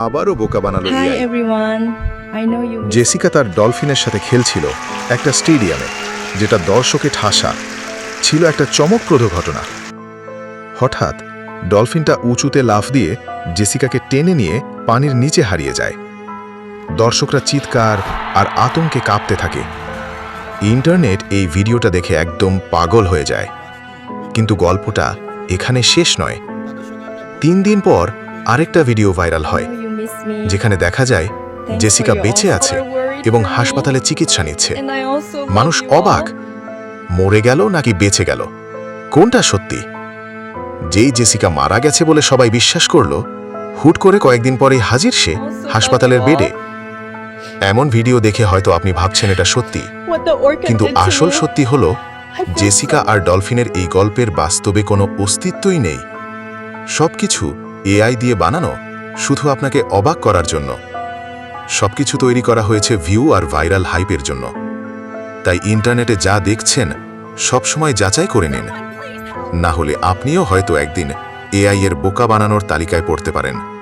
আবারও বোকা বানালো জেসিকা তার ডলফিনের সাথে খেলছিল একটা স্টেডিয়ামে যেটা দর্শকে ঠাসা। ছিল একটা চমকপ্রদ ঘটনা। হঠাৎ ডলফিনটা উঁচুতে লাফ দিয়ে জেসিকাকে টেনে নিয়ে পানির নিচে হারিয়ে যায়। দর্শকরা চিৎকার আর আতঙ্কে কাঁপতে থাকে। ইন্টারনেট এই ভিডিওটা দেখে একদম পাগল হয়ে যায়। কিন্তু গল্পটা এখানে শেষ নয়। তিন দিন পর আরেকটা ভিডিও ভাইরাল হয়। যেখানে দেখা যায় জেসিকা বেঁচে আছে এবং হাসপাতালে চিকিৎসা নিচ্ছে। মানুষ অবাক, মরে গেল নাকি বেঁচে গেল? কোনটা সত্যি? যেই জেসিকা মারা গেছে বলে সবাই বিশ্বাস করল, হুট করে কয়েকদিন পরেই হাজির সে হাসপাতালের বেডে। এমন ভিডিও দেখে হয়তো আপনি ভাবছেন এটা সত্যি, কিন্তু আসল সত্যি হলো, জেসিকা আর ডলফিনের এই গল্পের বাস্তবে কোনো অস্তিত্বই নেই। সবকিছু এআই দিয়ে বানানো শুধু আপনাকে অবাক করার জন্য। সবকিছু তৈরি করা হয়েছে ভিউ আর ভাইরাল হাইপের জন্য। তাই ইন্টারনেটে যা দেখছেন, সবসময় যাচাই করে নিন। না হলে আপনিও হয়তো একদিন এআই এর বোকা বানানোর তালিকায় পড়তে পারেন।